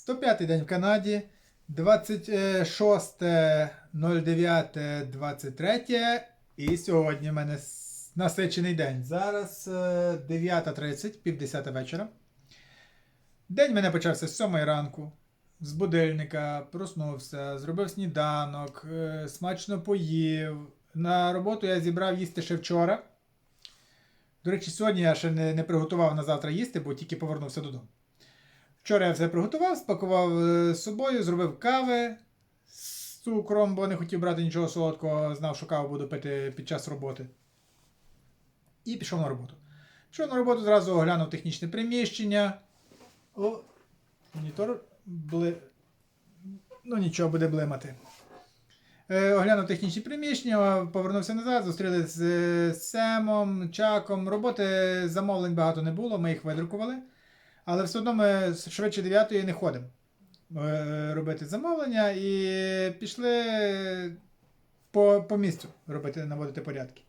105 день в Канаді, 26.09.23. І сьогодні в мене насичений день. Зараз е, 9.30, півдесята вечора. День в мене почався з 7 ранку. З будильника проснувся, зробив сніданок, е, смачно поїв. На роботу я зібрав їсти ще вчора. До речі, сьогодні я ще не, не приготував на завтра їсти, бо тільки повернувся додому. Вчора я все приготував, спакував е, з собою, зробив кави з цукром, бо не хотів брати нічого солодкого, знав, що каву буду пити під час роботи. І пішов на роботу. Пішов на роботу, зразу оглянув технічне приміщення. О, монітор бли... Ну нічого, буде блимати. Е, оглянув технічні приміщення, повернувся назад, зустрілися з е, Семом, Чаком. Роботи замовлень багато не було, ми їх видрукували. Але все одно ми швидше 9 не ходимо е, робити замовлення і пішли по, по місцю робити, наводити порядки.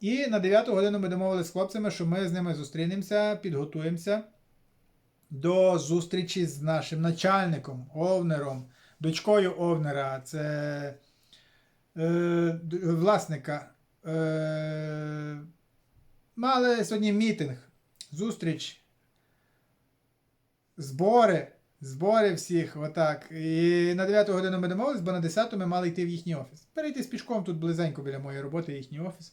І на 9 годину ми домовилися з хлопцями, що ми з ними зустрінемося, підготуємося до зустрічі з нашим начальником, овнером, дочкою овнера. Це е, власника. Е, мали сьогодні мітинг, зустріч збори, збори всіх, отак. І на 9 годину ми домовились, бо на 10 ми мали йти в їхній офіс. Перейти з пішком тут близенько біля моєї роботи, їхній офіс.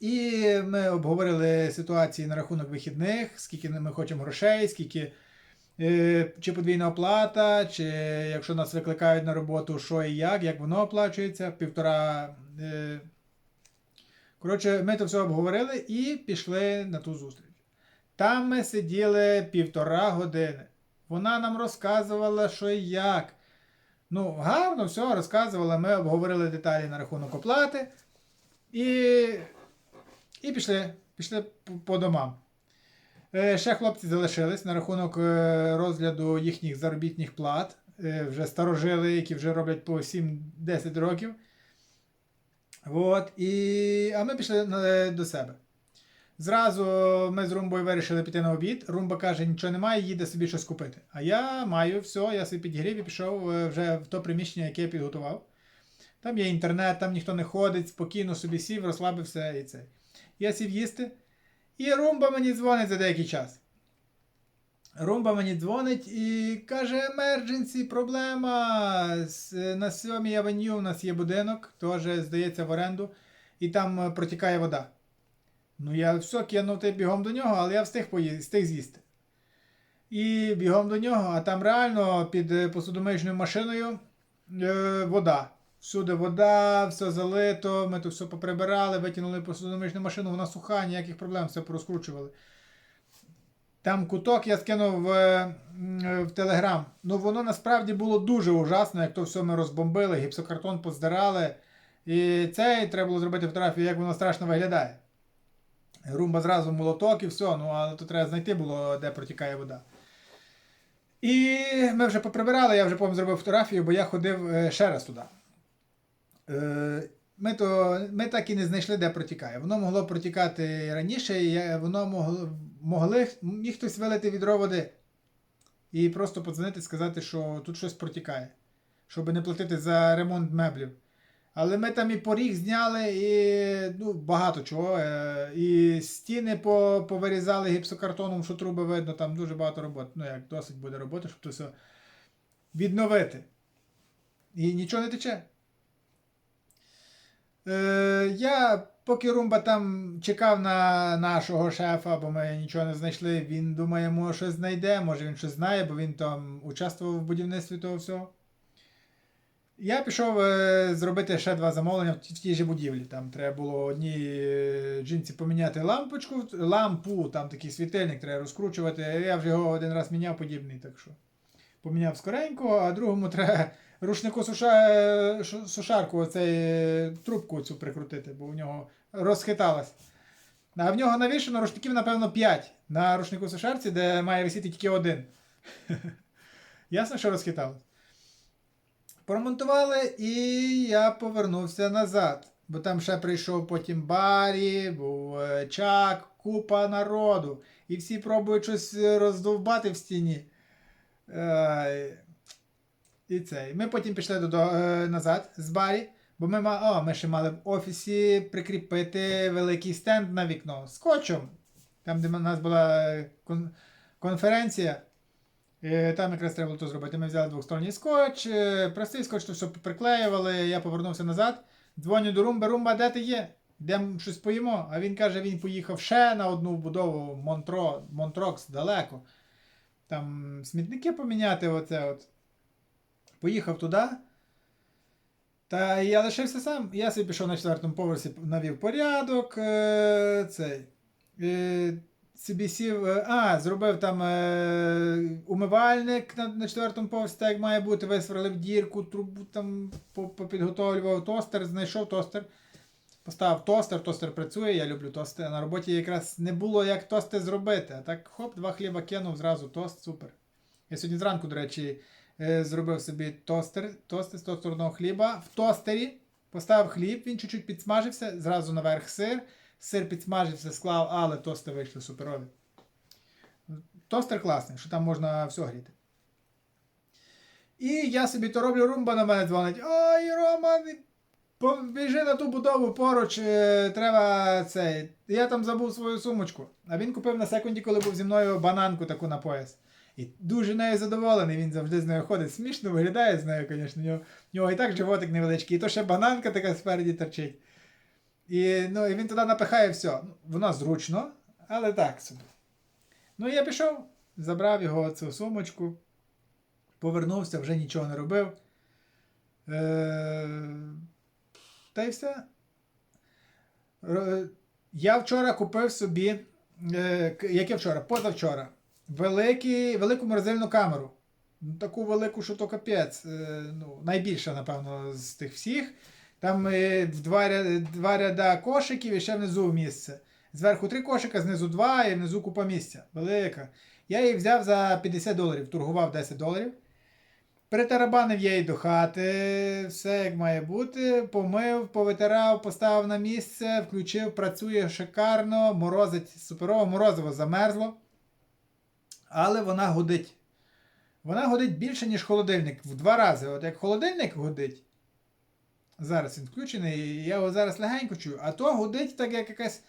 І ми обговорили ситуації на рахунок вихідних, скільки ми хочемо грошей, скільки. е, Чи подвійна оплата, чи якщо нас викликають на роботу, що і як, як воно оплачується, півтора. е, Коротше, ми то все обговорили і пішли на ту зустріч. Там ми сиділи півтора години. Вона нам розказувала, що і як. Ну, гарно все розказувала. Ми обговорили деталі на рахунок оплати. І, і пішли, пішли по, домам. Е, ще хлопці залишились на рахунок е, розгляду їхніх заробітних плат. Е, вже старожили, які вже роблять по 7-10 років. От, і... А ми пішли до себе. Зразу ми з Румбою вирішили піти на обід. Румба каже, нічого немає, їде собі щось купити. А я маю все, я собі підігрів і пішов е, вже в то приміщення, яке я підготував. Там є інтернет, там ніхто не ходить, спокійно собі сів, розслабився і це. Я сів їсти. І Румба мені дзвонить за деякий час. Румба мені дзвонить і каже: емердженсі, проблема. На 7 авеню у нас є будинок, теж здається в оренду, і там е, протікає вода. Ну, я все кинув ти бігом до нього, але я встиг, пої... встиг з'їсти. І бігом до нього, а там реально під е, машиною е, вода. Всюди вода, все залито, ми тут все поприбирали, витягнули посудомиючну машину, вона суха, ніяких проблем, все порозкручували. Там куток я скинув в, е, в Телеграм. Ну, воно насправді було дуже ужасно, як то все ми розбомбили, гіпсокартон поздирали. І це треба було зробити фотографію, як воно страшно виглядає. Румба зразу молоток і все, ну але тут треба знайти було, де протікає вода. І ми вже поприбирали, я вже потім зробив фотографію, бо я ходив е, ще раз туди. Е, Ми, то, ми так і не знайшли, де протікає. Воно могло протікати раніше, і воно могло, могли, міг хтось вилити відро води і просто подзвонити, сказати, що тут щось протікає, щоб не платити за ремонт меблів. Але ми там і поріг зняли, і ну, багато чого. е, І стіни повирізали гіпсокартоном, що труби видно, там дуже багато роботи. Ну, як досить буде роботи, щоб це все відновити. І нічого не тече. Е, я, поки Румба там чекав на нашого шефа, бо ми нічого не знайшли, він думає, може щось знайде, може він щось знає, бо він там участвував в будівництві того всього. Я пішов е, зробити ще два замовлення в тій же будівлі. Там треба було одній е, жінці поміняти лампочку, лампу, там такий світильник треба розкручувати. Я вже його один раз міняв подібний, так що поміняв скоренько, а другому треба рушнику суша, е, сушарку, оцей трубку цю прикрутити, бо у нього розхиталась. А в нього навішано рушників, напевно, 5 на рушнику сушарці, де має висіти тільки один. Ясно, що розхиталось? Промонтували, і я повернувся назад. Бо там ще прийшов потім Барі, був е, Чак, купа народу. І всі пробують щось роздовбати в стіні. І цей. Ми потім пішли до, е, назад з барі, бо ми, о, ми ще мали в офісі прикріпити великий стенд на вікно скотчем. Там, де у нас була е, кон- конференція. Е, Там якраз треба було то зробити. Ми взяли двосторонній скотч, е, простий скотч, то все приклеювали. Я повернувся назад, дзвоню до Румба, Румба, де ти є? Йдемо щось поїмо. А він каже, він поїхав ще на одну будову Монтро, Монтрокс далеко. Там смітники поміняти, оце от. Поїхав туди. Та я лишився сам. Я собі пішов на четвертому поверсі, навів порядок. Е, цей. Собі сів, е, а, зробив там е, умивальник на, на четвертому поверсі, як має бути, висверлив дірку, трубу там попідготовлював тостер, знайшов тостер. Поставив тостер, тостер працює, я люблю тости. А на роботі якраз не було як тости зробити. А так хоп, два хліба кинув, зразу тост, супер. Я сьогодні зранку, до речі, е, зробив собі тостер, тости з тостерного хліба. В тостері поставив хліб, він чуть-чуть підсмажився, зразу наверх сир. Сир підсмажився, склав, але тости вийшли суперові. Тостер класний, що там можна все гріти. І я собі то роблю, румба на мене дзвонить. Ой, Рома, Біжи на ту будову поруч, е, треба цей. Я там забув свою сумочку. А він купив на секунді, коли був зі мною бананку таку на пояс. І дуже нею задоволений, він завжди з нею ходить. Смішно виглядає з нею, звісно. У нього і так животик невеличкий, і то ще бананка така спереді торчить. І, ну, і він туди напихає все. Ну, Воно зручно, але так собі. Ну, я пішов, забрав його цю сумочку, повернувся, вже нічого не робив. Е- та й все. Я вчора купив собі, е, я вчора, позавчора, великий, велику морозильну камеру. Таку велику, що то капець. Е, Ну, найбільша, напевно, з тих всіх. Там е, в два, два ряда кошиків і ще внизу місце. Зверху три кошика, знизу два і внизу купа місця. Велика. Я її взяв за 50 доларів, торгував 10 доларів. Притарабанив я її до хати, все як має бути. Помив, повитирав, поставив на місце, включив, працює шикарно, морозить суперово, морозиво замерзло. Але вона гудить. Вона гудить більше, ніж холодильник. В два рази. От як холодильник гудить. Зараз він включений, і я його зараз легенько чую, а то гудить так, як якась.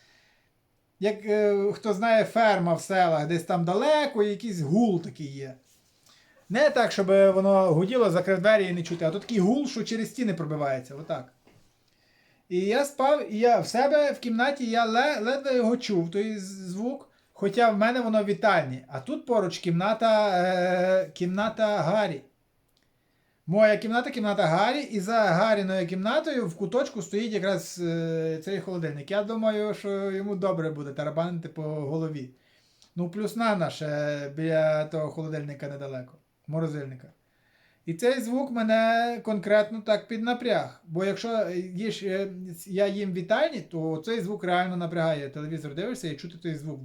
Як е, хто знає, ферма в селах, десь там далеко, якийсь гул такий є. Не так, щоб воно гуділо, закрив двері і не чути, а то такий гул, що через стіни пробивається. Отак. І я спав, і я в себе в кімнаті я ледве його чув, той звук. Хоча в мене воно в вітальні. А тут поруч кімната, е, кімната Гаррі. Моя кімната, кімната Гаррі, і за Гарріною кімнатою в куточку стоїть якраз е, цей холодильник. Я думаю, що йому добре буде тарабанити по голові. Ну, плюс Нана ще біля того холодильника недалеко, морозильника. І цей звук мене конкретно так піднапряг. Бо якщо їж, е, я їм вітальні, то цей звук реально напрягає. Телевізор дивишся і чути той звук.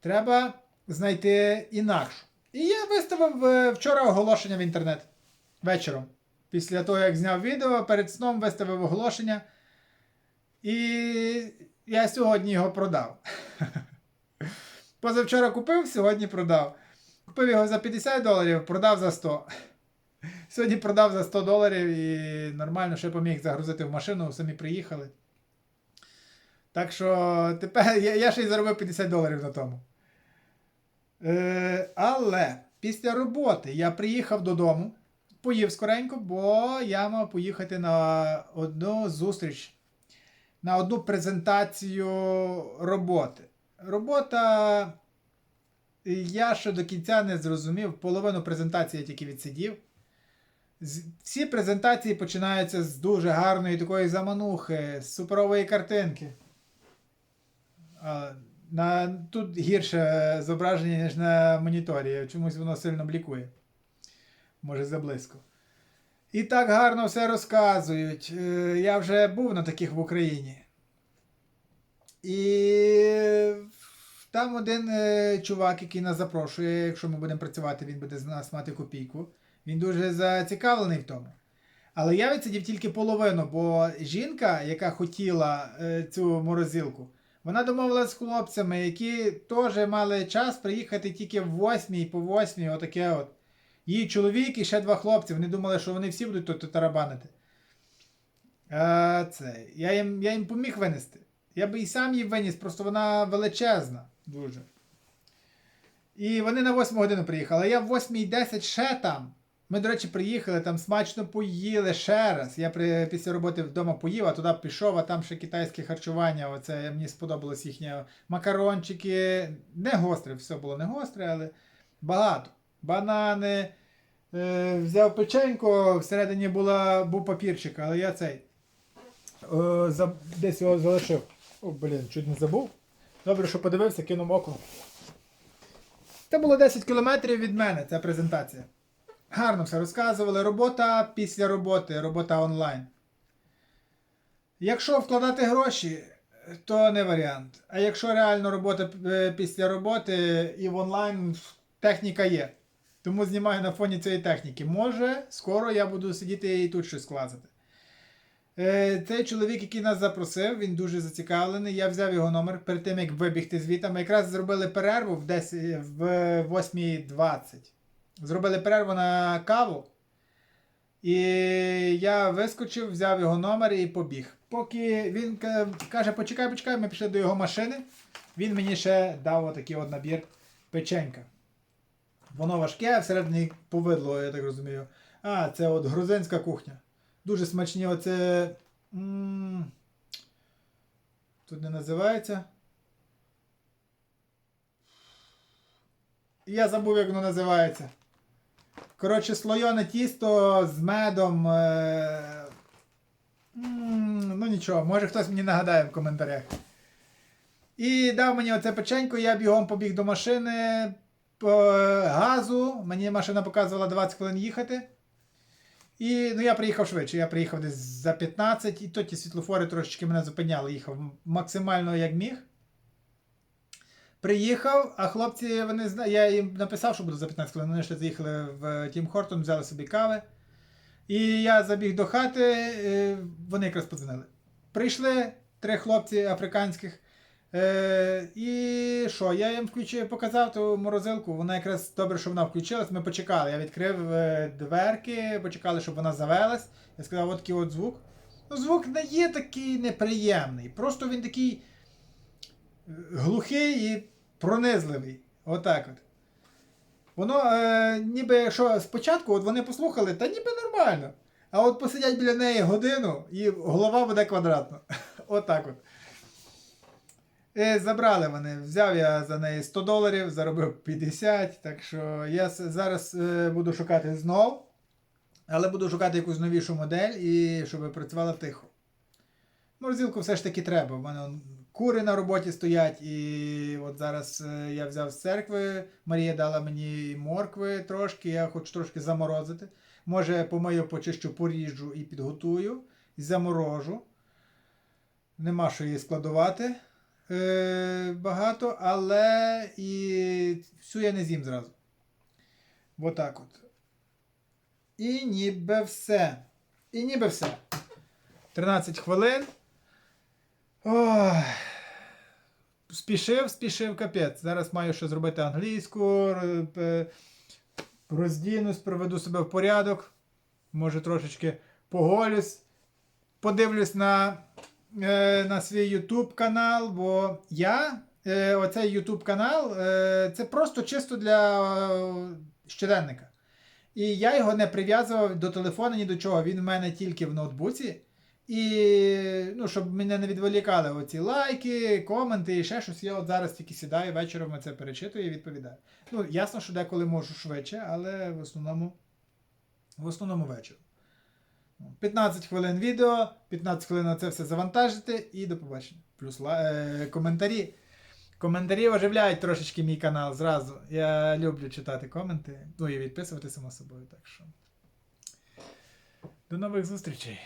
Треба знайти інакшу. І я виставив е, вчора оголошення в інтернет вечором. Після того, як зняв відео, перед сном виставив оголошення. І я сьогодні його продав. Позавчора купив, сьогодні продав. Купив його за 50 доларів, продав за 100. Сьогодні продав за 100 доларів і нормально ще поміг загрузити в машину, самі приїхали. Так що тепер я, я ще й заробив 50 доларів на тому. Е, але після роботи я приїхав додому, поїв скоренько, бо я мав поїхати на одну зустріч, на одну презентацію роботи. Робота. Я ще до кінця не зрозумів, половину презентації я тільки відсидів. Всі презентації починаються з дуже гарної такої заманухи, з суперової картинки. На, тут гірше зображення, ніж на моніторі. Чомусь воно сильно блікує. Може, заблизько. І так гарно все розказують. Е, Я вже був на таких в Україні. І там один е, чувак, який нас запрошує, якщо ми будемо працювати, він буде з нас мати копійку. Він дуже зацікавлений в тому. Але я відсидів тільки половину, бо жінка, яка хотіла е, цю морозилку, Вона домовилась з хлопцями, які теж мали час приїхати тільки в 8 по 8, отаке от. Її чоловік і ще два хлопці. Вони думали, що вони всі будуть тут тарабанити. А, це, я, їм, я їм поміг винести. Я би і сам її виніс, просто вона величезна. Дуже. І вони на 8 годину приїхали. А я в 8.10 ще там. Ми, до речі, приїхали, там смачно поїли ще раз. Я при, після роботи вдома поїв, а туди пішов, а там ще китайське харчування. Оце мені сподобалось їхнє макарончики. Не гостре, все було не гостре, але багато. Банани. Е, взяв печенько, всередині була, був папірчик, але я цей. Е, за, десь його залишив. О, блін, чуть не забув. Добре, що подивився, кинув око. Це було 10 кілометрів від мене, ця презентація. Гарно все розказували. Робота після роботи, робота онлайн. Якщо вкладати гроші, то не варіант. А якщо реально робота е, після роботи і в онлайн техніка є. Тому знімаю на фоні цієї техніки. Може, скоро я буду сидіти і тут щось клацати. Е, Цей чоловік, який нас запросив, він дуже зацікавлений. Я взяв його номер перед тим, як вибігти звідти. Ми якраз зробили перерву в 10, в 8.20. Зробили перерву на каву. І я вискочив, взяв його номер і побіг. Поки він каже, почекай, почекай, ми пішли до його машини. Він мені ще дав отакий от набір печенька. Воно важке, всередині повидло, я так розумію. А, це от грузинська кухня. Дуже смачні оце. м, Тут не називається. Я забув, як воно називається. Коротше, слойоне тісто з медом. Е... Ну нічого, може хтось мені нагадає в коментарях. І дав мені оце печенько, я бігом побіг до машини по газу. Мені машина показувала 20 хвилин їхати. І ну, я приїхав швидше. Я приїхав десь за 15, і то ті світлофори трошечки мене зупиняли. Їхав максимально як міг. Приїхав, а хлопці, вони я їм написав, що буду за 15 хвилин. Вони ще заїхали в Тім Хортон, взяли собі кави. І я забіг до хати, е, вони якраз подзвонили. Прийшли три хлопці африканських. Е, і що, я їм включив, показав ту морозилку, вона якраз добре, що вона включилась, ми почекали. Я відкрив е, дверки, почекали, щоб вона завелась. Я сказав, от такий от звук. Ну, звук не є такий неприємний. Просто він такий е, глухий і пронизливий. Отак от. Воно, е, ніби якщо спочатку от вони послухали, та ніби нормально. А от посидять біля неї годину і голова буде квадратна. Отак от. Е, забрали вони. Взяв я за неї 100 доларів, заробив 50. Так що я зараз е, буду шукати знов. Але буду шукати якусь новішу модель і щоб працювала тихо. Морозилку все ж таки треба. У мене кури на роботі стоять, і от зараз е, я взяв з церкви. Марія дала мені моркви трошки, я хочу трошки заморозити. Може, помию, почищу, поріжу і підготую, і заморожу. Нема що її складувати е, багато, але і всю я не з'їм зразу. Отак от. І ніби все. І ніби все. 13 хвилин. Ой. Спішив, спішив капець. Зараз маю ще зробити англійську. е, Роздінусь, приведу себе в порядок. Може трошечки поголюсь. Подивлюсь на, е, на свій YouTube канал, бо я, е, оцей YouTube канал, це просто чисто для щоденника. І я його не прив'язував до телефону ні до чого. Він в мене тільки в ноутбуці. І ну, щоб мене не відволікали оці лайки, коменти і ще щось. Я от зараз тільки сідаю вечором це перечитую і відповідаю. Ну, ясно, що деколи можу швидше, але в основному, в основному вечором. 15 хвилин відео, 15 хвилин на це все завантажити і до побачення. Плюс ла- е, коментарі. Коментарі оживляють трошечки мій канал зразу. Я люблю читати коменти. Ну і відписувати само собою. Так що. До нових зустрічей.